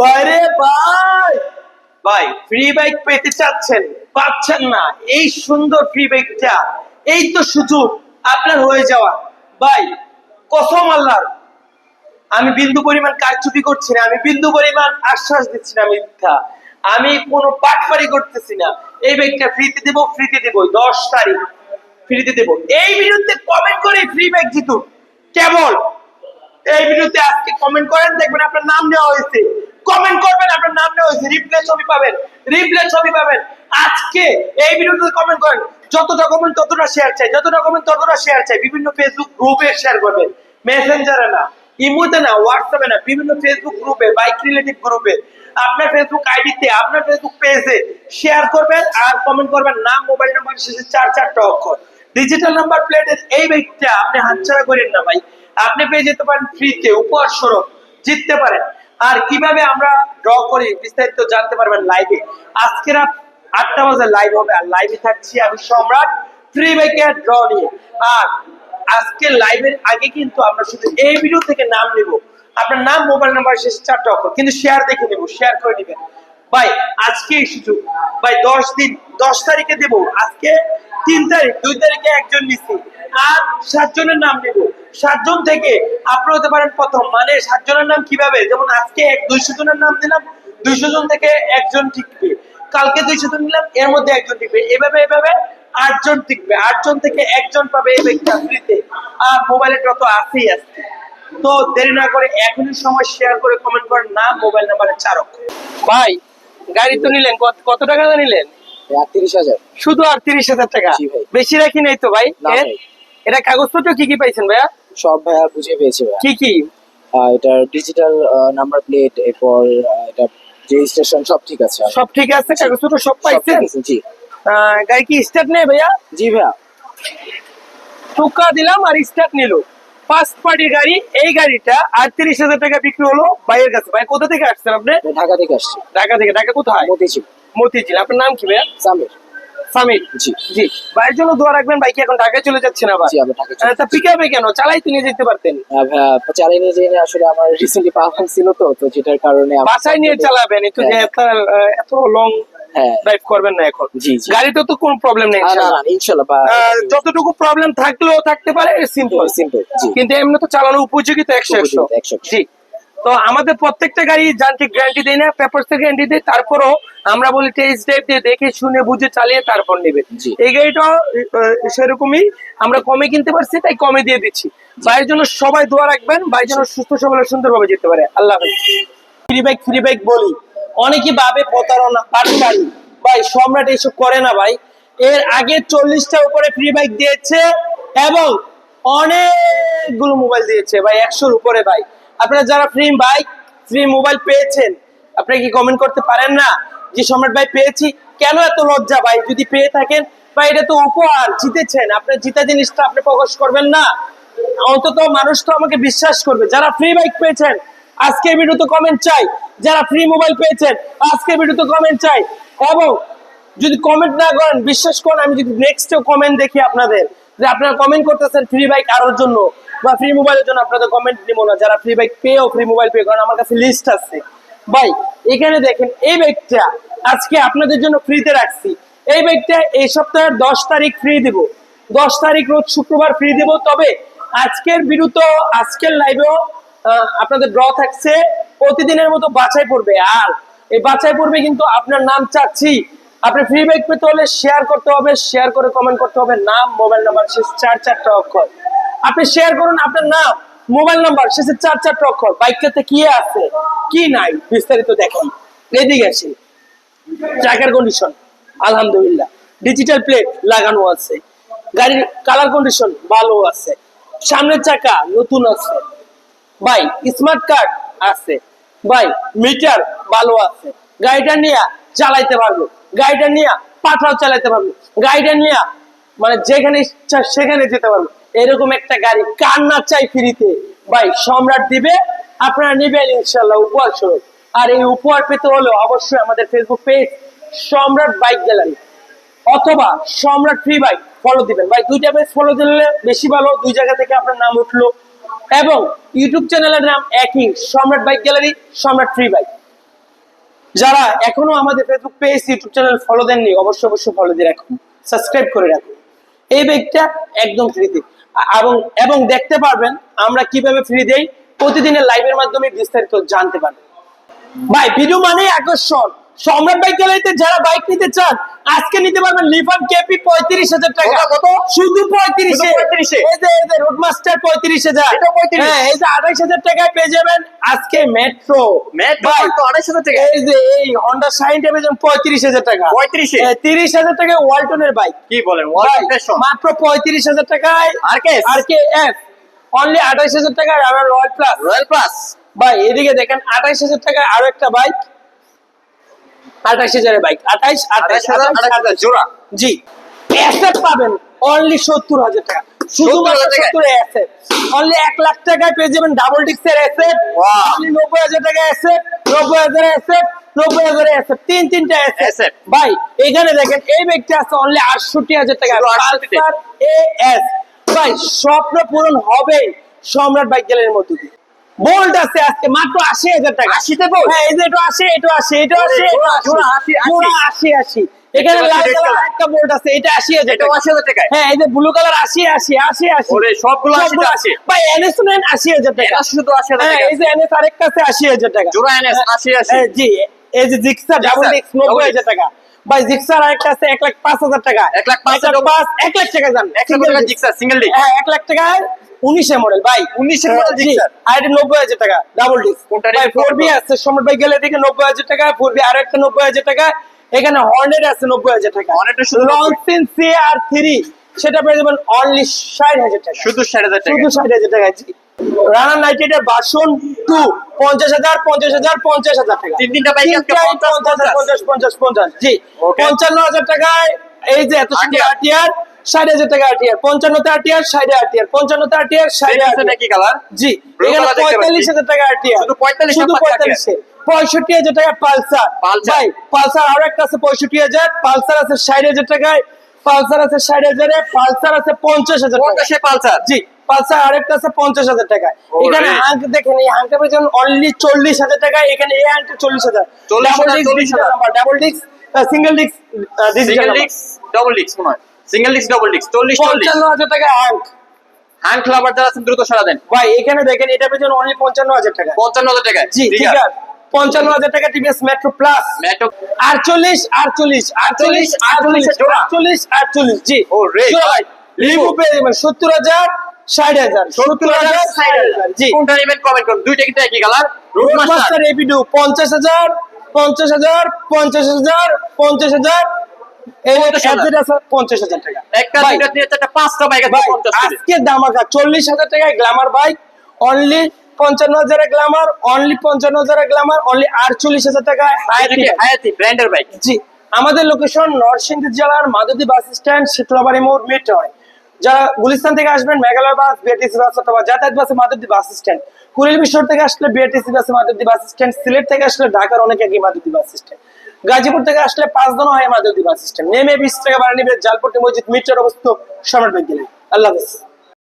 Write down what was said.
বাইরে ভাই ভাই পেতে চাচ্ছেন, পাচ্ছেন না। এই সুন্দর এই তো সুযোগ আপনার হয়ে যাওয়া। ভাই কসম আল্লাহর আমি বিন্দু পরিমাণ কারচুপি করছি না, আমি বিন্দু পরিমাণ আশ্বাস দিচ্ছি না মিথ্যা। আমি কোনো পাটপারি করতেছি না। এই ব্যাগটা ফ্রিতে দেব ফ্রিতে দেব, দশ তারিখ। ফ্রিতে দেব। এই বিরুদ্ধে কমেন্ট করে ফ্রি ব্যাগ জিতুন কেবল এই ভিডিওতে আজকে কমেন্ট করেন, দেখবেন আপনার নাম নেওয়া হয়েছে। কমেন্ট করবেন, আপনার নাম নেওয়া হয়েছে। রিপ্লে ছবি পাবেন রিপ্লে ছবি পাবেন। আজকে এই ভিডিওতে কমেন্ট করেন, যতটা কমেন্ট ততটা শেয়ার চাই। যতটা কমেন্ট ততটা শেয়ার চাই। বিভিন্ন ফেসবুক গ্রুপে শেয়ার করবেন। মেসেঞ্জারে না ইমোতে না হোয়াটসঅ্যাপে না, বিভিন্ন ফেসবুক গ্রুপে বাইক রিলেটিভ গ্রুপে আপনার ফেসবুক আইডিতে আপনার ফেসবুক পেজে শেয়ার করবেন আর কমেন্ট করবেন, নাম মোবাইল নাম্বার শেষে চার, চারটা অক্ষর। ডিজিটাল নাম্বার প্লেটের এই বাইকটা আপনি হাতছাড়া করেন না ভাই। আপনি পেয়ে যেতে পারেন ফ্রিতে উপহার স্বরূপ, জিততে পারেন। আর কীভাবে আমরা ড্র করি বিস্তারিত জানতে পারবেন লাইভে আজকে রাত আটটা বাজে লাইভ হবে, আর লাইভে থাকছি আমি সম্রাট ফ্রি বাইকের ড্র নিয়ে। আর আজকে লাইভের আগে কিন্তু আমরা শুধু এই ভিডিও থেকে নাম নিব। আপনার নাম মোবাইল নাম্বার শেষে চারটা অক্ষর, কিন্তু শেয়ার দেখে নেব শেয়ার করে নেবেন। ভাই, আজকে এই সুযোগ। ভাই, দশ দিন, দশ তারিখে দেব। আজকে তিন তারিখ, দুই তারিখে একজন নিচ্ছি আর সাতজনের নাম নেব। সাতজন থেকে আপনি হতে পারেন প্রথম। মানে সাতজনের নাম কীভাবে? যেমন আজকে এক দুইশো জনের নাম দিলাম, দুইশো জন থেকে একজন টিকবে কালকে দুইশো জন নিলাম, এর মধ্যে একজন টিকবে এভাবে এভাবে আটজন টিকবে আটজন থেকে একজন পাবে এই ব্যক্তিটা ফ্রিতে আর মোবাইলে যত আছেই আছে। তো দেরি না করে এখনই সময় শেয়ার করে কমেন্ট করেন। নাম মোবাইল নাম্বারে চারক। ভাই, গাড়ি তো নিলেন। কত টাকা নিলেন? তিরিশ হাজার। শুধু আর তিরিশ হাজার টাকা? বেশি রাখি নাই তো ভাই। এটা কাগজপত্র কি কি পাইছেন ভাইয়া? সব ভাইয়া বুঝে পেয়েছি ভাইয়া। কি কি? এটার ডিজিটাল নাম্বার প্লেট এরপর এটা রেজিস্ট্রেশন সব ঠিক আছে সব ঠিক আছে? কাগজপত্র সব পাইছেন? জি। গাড়ি কি স্টার্ট নেই ভাইয়া? জি ভাইয়া। টোকা দিলাম আর স্টার্ট নিল। ফার্স্ট পার্টি গাড়ি এই গাড়িটা আটত্রিশ হাজার টাকা বিক্রি হলো ভাইয়ের কাছে। ভাই কোথা থেকে আসছেন আপনি? ঢাকা থেকে আসছি। ঢাকা থেকে। ঢাকা কোথায়? মতিঝিল। মতিঝিল। আপনার নাম কি ভাইয়া? সামির। সামির। জি। জি। ভাইয়ের জন্য দোয়া রাখবেন ভাই কি এখন ঢাকায় চলে যাচ্ছেন আবার। জি আমরা ঢাকা তা পিক আপে কেন? চালাই নিয়ে যেতে পারতেন। ভাইয়া নিয়ে যাই আসলে আমার রিসেন্টলি পা ছিল তো তো যেটার কারণে বাসায় নিয়ে চালাবেন একটু যে হ্যাঁ। এত এত লং হ্যাঁ। ড্রাইভ করবেন না এখন। জি, জি। গাড়িতে তো কোনো প্রবলেম নেই ইনশাআল্লাহ। যতটুকু প্রবলেম থাকলেও থাকতে পারে সিম্পল সিম্পল জি। কিন্তু এমনি তো চালানো উপযোগী তো একশো। একশো। জি। তো আমাদের প্রত্যেকটা গাড়ি যান্ত্রিক গ্যারান্টি দেয় না পেপারস এর গ্যারান্টি দেয় তারপরও আমরা বলি টেস্ট ড্রাইভ দিয়ে দেখে শুনে বুঝে চালিয়ে তারপর নেবেন এই গাড়িটা সেরকমই আমরা কমে কিনতে পারছি তাই কমে দিয়ে দিচ্ছি। ভাইয়ের জন্য সবাই দোয়া রাখবেন ভাই যেন সুস্থ সবল ও সুন্দরভাবে যেতে পারে। আল্লাহ ফ্রি বাইক ফ্রি বাইক বলি। অনেকে ভাবে প্রতারণা পাটকারি। ভাই সম্রাট এইসব করে না ভাই। এর আগে চল্লিশটা উপরে ফ্রি বাইক দিয়েছে এবং অনেকগুলো মোবাইল দিয়েছে ভাই একশোর উপরে ভাই। আপনারা যারা ফ্রি বাইক ফ্রি মোবাইল পেয়েছেন আপনি কি কমেন্ট করতে পারেন না? যে সম্রাট ভাই পেয়েছি, কেন এত লজ্জা ভাই? যদি পেয়ে থাকেন, ভাই, এটা তো উপহার, জিতেছেন। আপনার জিতা জিনিসটা আপনি প্রকাশ করবেন না। অন্তত মানুষ তো আমাকে বিশ্বাস করবে। যারা ফ্রি বাইক পেয়েছেন আজকের ভিডিওতে কমেন্ট চাই। যারা ফ্রি মোবাইল পেয়েছেন আজকের ভিডিওতে কমেন্ট চাই। এবং যদি কমেন্ট না করেন, বিশ্বাস করেন, আমি যদি নেক্সট কমেন্ট দেখি আপনাদের, যে আপনারা কমেন্ট করতেছেন ফ্রি বাইক আরোর জন্য, বা ফ্রি মোবাইলের জন্য আপনাদের কমেন্ট দিব না। যারা ফ্রি বাইক পেয়েও ফ্রি মোবাইল পেয়ে, কারণ আমার কাছে লিস্ট আছে। ভাই এখানে দেখেন, এই বাইকটা আজকে আপনাদের জন্য ফ্রিতে রাখছি। এই বাইকটা এই সপ্তাহের দশ তারিখ ফ্রি দিব। দশ তারিখ রোজ শুক্রবার ফ্রি দিব, তবে আজকের বিরুদ্ধ, আজকের লাইভেও আপনাদের ড্র থাকছে, প্রতিদিনের মতো বাছাই পড়বে আর এই বাছাই পড়বে কিন্তু আপনার নাম চাচ্ছি। আপনি ফ্রি বাইক পেতে হলে শেয়ার করতে হবে শেয়ার করে কমেন্ট করতে হবে। নাম মোবাইল নাম্বার শেষ চার চারটা অক্ষর। আপনি শেয়ার করুন আপনার নাম। মোবাইল নাম্বার শেষে চার চারটা অক্ষর বাইকটাতে কি আছে, কি নাই, বিস্তারিত দেখাই এদিকে আসি। ট্র্যাকার কন্ডিশন আলহামদুলিল্লাহ। ডিজিটাল প্লেট লাগানো আছে। গাড়ির কালার কন্ডিশন ভালো আছে। সামনের চাকা নতুন আছে। ভাই স্মার্ট কার্ড আছে। ভাই মিটার ভালো আছে। গাড়িটা নিয়ে চালাইতে পারব। গাড়িটা নিয়ে পাঠাও চালাইতে পারব। গাড়িটা নিয়ে মানে যেখানে ইচ্ছা সেখানে যেতে পারব। এরকম একটা গাড়ি কার না চাই ফ্রিতে? ভাই, সম্রাট দিবে, আপনারা নিবেন ইনশাল্লাহ উপহার স্বরূপ। আর এই উপহার পেতে হলে অবশ্যই আমাদের Facebook page Samrat bike gallery. অথবা সম্রাট ফ্রি বাইক ফলো দিবেন। ভাই, দুইটা পেজ ফলো দিলে বেশি ভালো, দুই জায়গা থেকে আপনার নাম উঠল। এবং ইউটিউব চ্যানেলের নাম একই, Samrat bike gallery, Samrat free bike যারা এখনও আমাদের Facebook page YouTube channel follow দেননি, অবশ্যই অবশ্যই ফলো দিয়ে রাখুন। সাবস্ক্রাইব করে রাখুন। এই বাইকটা একদম ফ্রিতে এবং এবং দেখতে পারবেন আমরা কীভাবে ফ্রি দেই। প্রতিদিনের লাইভের মাধ্যমে বিস্তারিত জানতে পারবেন। ভাই ভিডিও মানে আকর্ষণ। সম্রাট বাইক গ্যালারিতে যারা বাইক নিতে চান আজকে নিতে পারবেন লিফান কেপি পঁয়ত্রিশ হাজার টাকা। কত? শুধু পঁয়ত্রিশে। শুধু 35 এ? এই যে এই যে রোডমাস্টার পঁয়ত্রিশ হাজার। এটাও 35 হ্যাঁ এই যে আঠাইশ হাজার টাকায় পেয়ে যাবেন আজকে মেট্রো Metro তো 28,000 টাকা। এই যে এই হন্ডা যাবেন পঁয়ত্রিশ হাজার টাকা। 35 এ? তিরিশ হাজার টাকায় ওয়ালটনের বাইক কি বলেন মাত্র পঁয়ত্রিশ হাজার টাকায় আর কে আর কে এফ অনলি আঠাইশ হাজার টাকায় আমার রয়্যাল প্লাস রয়্যাল প্লাস ভাই এদিকে দেখেন আঠাইশ হাজার টাকায় আরও একটা বাইক আঠাইশ হাজারের বাইক আঠাইশ আঠাইশ 28000 28000 জোড়া? জি। অ্যাসেট পাবেন অনলি সত্তর হাজার টাকা। শুধুমাত্র 70,000 টাকায়? সত্তর অ্যাসেট অনলি এক লাখ টাকায় পেয়ে যাবেন ডাবল ডিক্সের অ্যাসেট অনলি নব্বই হাজার টাকা অ্যাসেট নব্বই হাজার অ্যাসেট নব্বই হাজার অ্যাসেট তিন তিনটা অ্যাসেট। ভাই এখানে দেখেন এই আছে অনলি আটষট্টি হাজার টাকা। শুধু 68 তে। এ এস ভাই স্বপ্ন পূরণ হবে সম্রাট বাইক গ্যালারির মধ্যে দিয়ে। বোল্ট আছে আজকে মাত্র আশি হাজার টাকা। 80 তে হ্যাঁ এই যে এটা আসে এটা আসে এটা আসে। জোড়া, জোড়া, 80, 80 জোড়া আশি আশি। এখানে লাল কালার একটা বোল্ট আছে এটা আশি হাজার এটা টাকা। 80000 টাকায়? হ্যাঁ এই যে ব্লু কালার আশি আশি আশি আশি। ওরে সবগুলো 80 সবগুলো তে আছে ভাই এনএস নেন আশি হাজার টাকা। এটা শুধু 80000 হ্যাঁ টাকা। এই যে এনএস আরেকটা আছে আশি হাজার টাকা। জোড়া এনএস 80 হ্যাঁ, 80 জি এই যে জিক্সার ডাবল ডিক্স নব্বই double হাজার টাকা। ভাই জিক্সার আরেকটা আছে এক লাখ পাঁচ হাজার টাকা। এক লাখ পাঁচ এক লাখ টাকা যান 1 লাখ টাকা জিক্সার সিঙ্গেল ডিক হ্যাঁ এক লাখ টাকায় উনিশে মডেল ভাই 19 এর মডেল জি, জিক্সার আর এটা নব্বই হাজার টাকা ডাবল ডিস্ক ভাই ফোর বি আছে সম্রাট ভাই গেলে থেকে নব্বই হাজার টাকা ফোর বি আর একটা নব্বই হাজার টাকা এখানে হর্নেট আছে নব্বই হাজার টাকা। লঞ্চেন সি আর থ্রি সেটা পেয়ে যাবেন অনলি ষাট হাজার টাকা। শুধু 60000 টাকা। শুধু ষাট হাজার টাকা জি। রানার নাইটের বাসন টু পঞ্চাশ হাজার পঞ্চাশ হাজার পঞ্চাশ হাজার টাকা। তিন তিনটা বাইক আজকে তিনটাই 50, পঞ্চাশ পঞ্চাশ। পঞ্চাশ পঞ্চাশ জি। পঞ্চান্ন হাজার টাকায় এই যে এত সুন্দর আটিয়ার ষাট হাজার টাকা আটিয়ার পঞ্চান্নতে আটিয়ার ষাট আটিয়ার পঞ্চান্নতে আটিয়ার ষাট দেখতেছেন একই কালার জি এখানে পঁয়তাল্লিশ হাজার টাকা আটিয়ার শুধু 45 শুধু পঁয়তাল্লিশে। পঁয়ষট্টি হাজার টাকা পালসার। ভাই পালসার আরও একটা আছে পঁয়ষট্টি হাজার পালসার আছে ষাট হাজার টাকায় পালসার আছে ষাট হাজারে পালসার আছে পঞ্চাশ হাজার টাকা 50 পালসার। জি পালসার আরেকটা আছে পঞ্চাশ হাজার টাকা এখানে হাঙ্ক দেখেন এই হাঙ্কটা পেয়েছেন অনলি চল্লিশ হাজার টাকা এখানে এই হাঙ্কটা চল্লিশ হাজার। 40,000, 40,000 double disc single disc single ডিক্স ডাবল ডিক্স মনে হয়। সিঙ্গেল ডিক্স ডাবল ডিক্স 40 40 পঞ্চান্ন হাজার টাকা হাঙ্ক হ্যান্ড ক্লাবার যারা আছেন দ্রুত সারা দেন। ভাই এখানে দেখেন এটা পেয়েছেন অনলি পঞ্চান্ন হাজার টাকা। 55000 টাকা জি ঠিক আছে। পঞ্চান্ন হাজার টাকা টিভিএস মেট্রো প্লাস মেট্রো আটচল্লিশ আটচল্লিশ আটচল্লিশ আটচল্লিশ। আটচল্লিশ আটচল্লিশ জি। ও রে। লিবু পেয়ে যাবেন সত্তর হাজার ষাট হাজার সত্তর হাজার ষাট হাজার। জি। কোনটা নেবেন কমেন্ট করুন। দুইটা কিন্তু একই কালার মাস্টার এপিডু পঞ্চাশ হাজার পঞ্চাশ হাজার পঞ্চাশ হাজার পঞ্চাশ হাজার। এই 50,000 অ্যাড্রেস আছে পঞ্চাশ হাজার টাকা। একটা ভাই, দুইটা তিনটা চারটা পাঁচটা বাইক আছে ভাই, 50 করে। আজকে দামাকা চল্লিশ হাজার টাকায় গ্ল্যামার বাইক অনলি পঞ্চান্ন গ্ল্যামার অনলি পঞ্চান্ন গ্ল্যামার অনলি আটচল্লিশ হাজার টাকায় হায়াতি এটা কি হায়াতি ব্র্যান্ডের বাইক জি আমাদের লোকেশন নরসিংদী জেলার মাদুদি বাস স্ট্যান্ড শীতলাবাড়ি মোড় মিটয় যারা গুলিস্তান থেকে আসবেন, মেঘালয় বাস বিআরটিসি বাস অথবা যাতায়াত বাসে মাদুদি বাস স্ট্যান্ড। কুড়িল মিশর থেকে আসলে বিআরটিসি বাসে মাদুদি বাস স্ট্যান্ড। সিলেট থেকে আসলে ঢাকার অনেক আগে মাদুদি বাস স্ট্যান্ড। গাজীপুর থেকে আসলে পাঁচ দিন হয় মাদুদি বাস স্ট্যান্ড। নেমে বিশ টাকা বাড়ি নিবে জালপট্টি মসজিদ মিটার অবস্থিত সম্রাট বিদ্যালয় আল্লাহ হাফিজ।